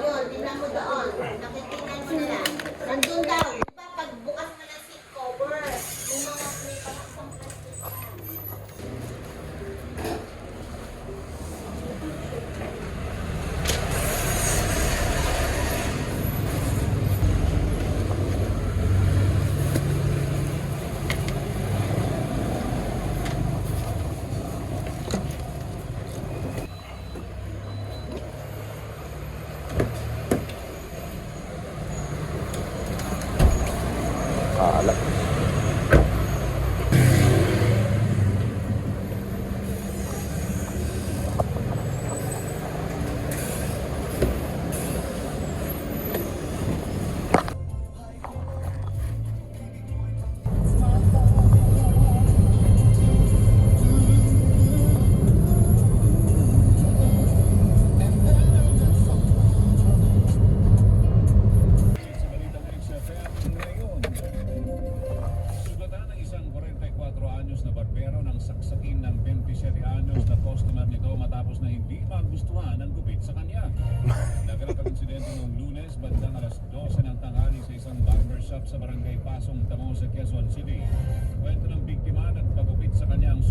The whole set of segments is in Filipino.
yun, tingnan mo doon. Nakitingnan mo na lang. Nandun daw.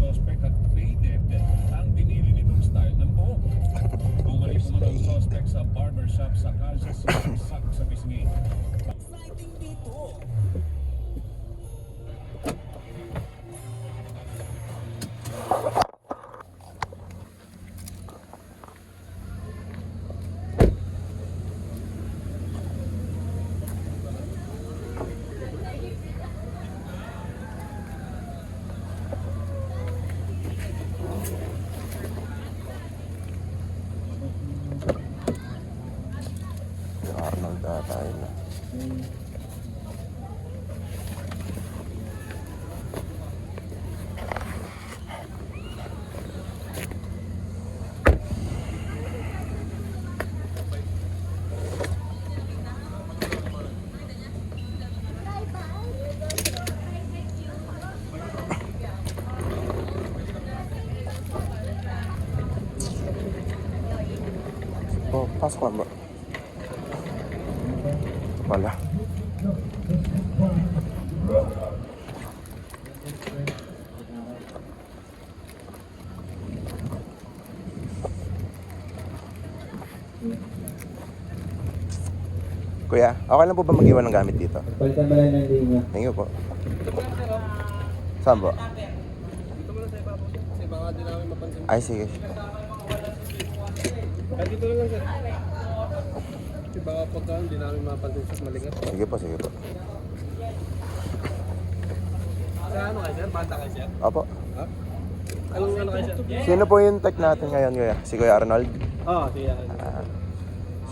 Suspect at faded ang binili nitong style ng buhok. Bumalik naman ang suspect sa barbershop sa Casa Sak sa Pisngi. Yung Oh, pasok lang ba? Wala. Kuya, okay lang po ba mag-iwan ng gamit dito? Palitan mo lang ng linya. Thank you po. Saan po? Ay, sige. Dito lang lang sir. Kasi baka pagka hindi namin mapansin sa malingat. Sige po, sige po. Sa ano kayo sir? Banda kayo sir? Opo. Ha? Anong ano kayo sir? Sino po yung tech natin ngayon, kuya? Si Kuya Arnold? Oo, siya. Ah,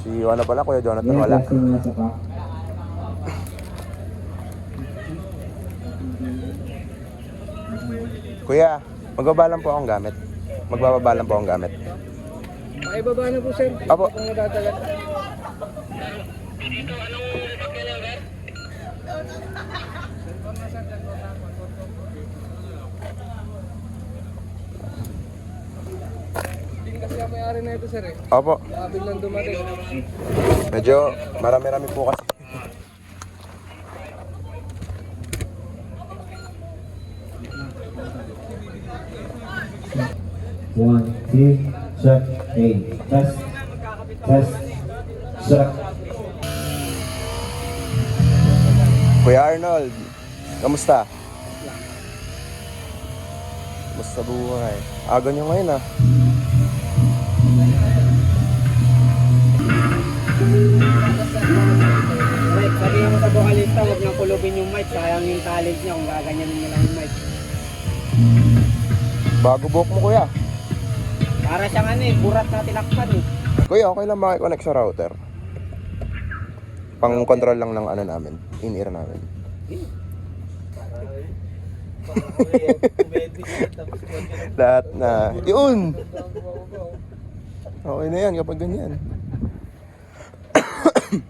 si ano pala, Kuya Jonathan wala. Kuya, magbaba lang po akong gamit. Magbababa lang po akong gamit. Pakibaba na po sir. Apo. Kung natatagal. Hindi kasi ang may-ari na ito sir eh. Opo, lang dumating. medyo marami-rami po kasi. One, two, check, eight, test, test, check. Kuya Arnold, kamusta? Kamusta buhay? Aga nyo ngayon ah. Mike, sabihin mo sa vocalista, huwag niyang kulubin yung mic, sayang yung talent niya kung gaganyanin niya lang yung mic. Bago buhok mo kuya. Para siyang ano eh, burat na tinakpan eh. Kuya, okay lang makikonnect sa router? Pang control lang ng ano namin, in-ear namin. Lahat na, yun! Okay na yan kapag ganyan.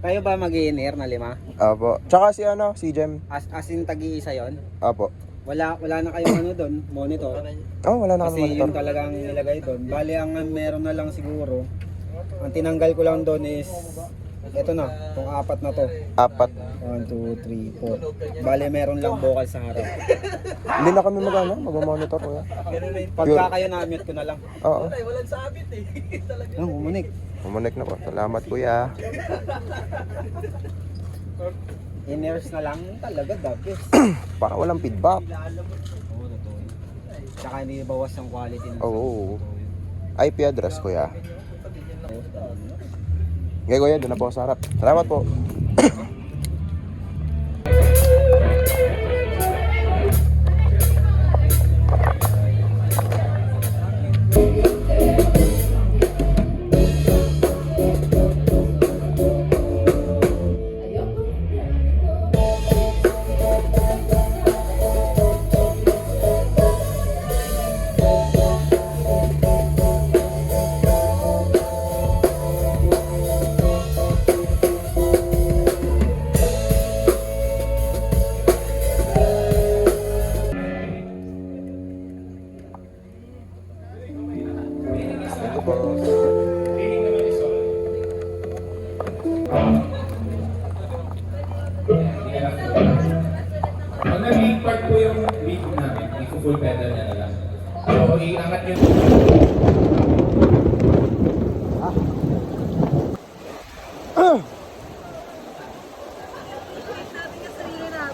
Kayo ba mag air na lima? Apo. Tsaka si ano, si Jem. As, as in tagi-isa yon. Apo. Wala wala na kayong ano doon, monitor. Oh, wala na Kasi kami yun monitor. talagang nilagay doon. Bali ang meron na lang siguro, ang tinanggal ko lang doon is ito na, itong apat na to. Apat. 1, 2, 3, 4. Bali meron lang vocal sa harap. Hindi na kami mag-ano, mag-monitor kuya. Pagka kayo na-mute ko na lang. Oo. Ano, umunik. Umunik na po. Salamat kuya. In-ears na lang talaga, the best. Para walang feedback. Oo, totoo. Tsaka hindi bawas ang quality ng Oo. IP address kuya. Okay kuya, doon na po sa harap. Salamat po.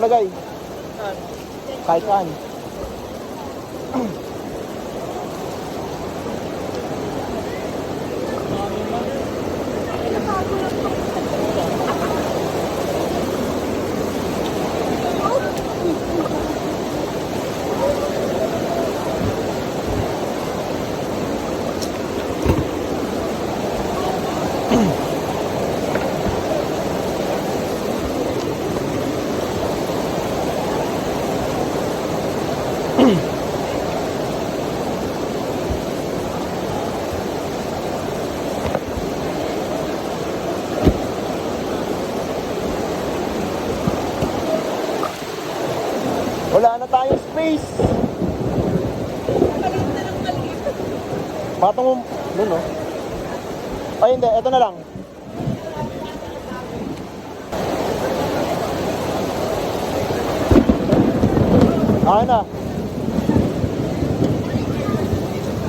Palagay. Kahit saan. Wala na tayong space. Patong mo, dun no? Ay hindi, eto na lang. Okay na.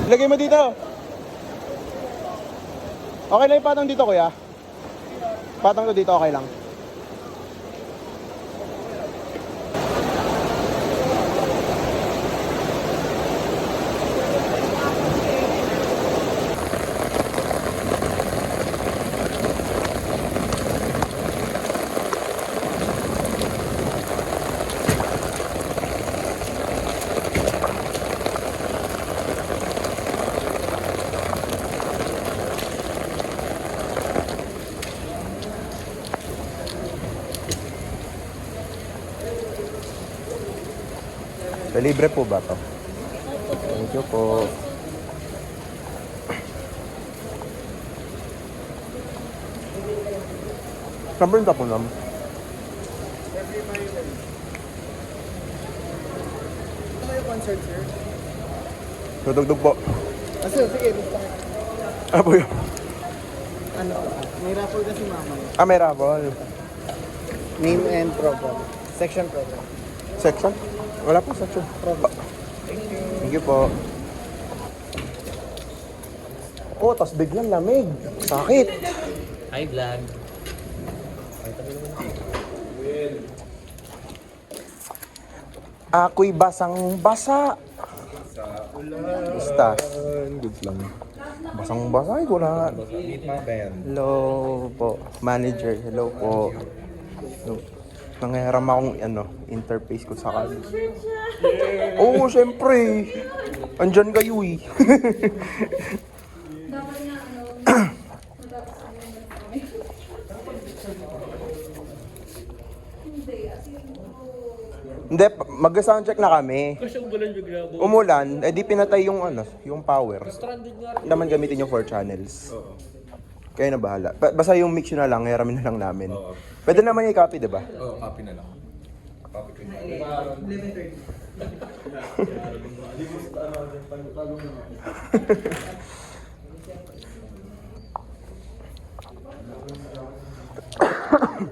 Lagay mo dito. Okay lang yung patong dito kuya. Patong to dito, okay lang. Libre po ba to? Thank you po. Number na po nam. Tutugtog po. Kasi, sige, gusto ko. Ano po yun? Ano, may raffle kasi mama. Ah, may raffle. Name and program. Section program. Section? Wala po section. Thank you po. Oh, tas biglang lamig. Sakit. Hi, vlog. Ako'y basang basa. Sa ulan. Basta. Good lang. Basang basa ko na. Hello po, manager. Hello po. No. Nangayaram akong ano, interface ko sa kanya. Oo, syempre. Andyan kayo eh. Nga ano, matapos ano yung kami. Hindi, as in, Hindi, mag-soundcheck na kami. Umulan, eh di pinatay yung ano, yung power. Naman gamitin yung 4 channels. Kaya na bahala. Ba- basta yung mix yun na lang, hiramin na lang namin. Pwede naman yung copy, di ba? Oo, copy na lang. Copy ko yun.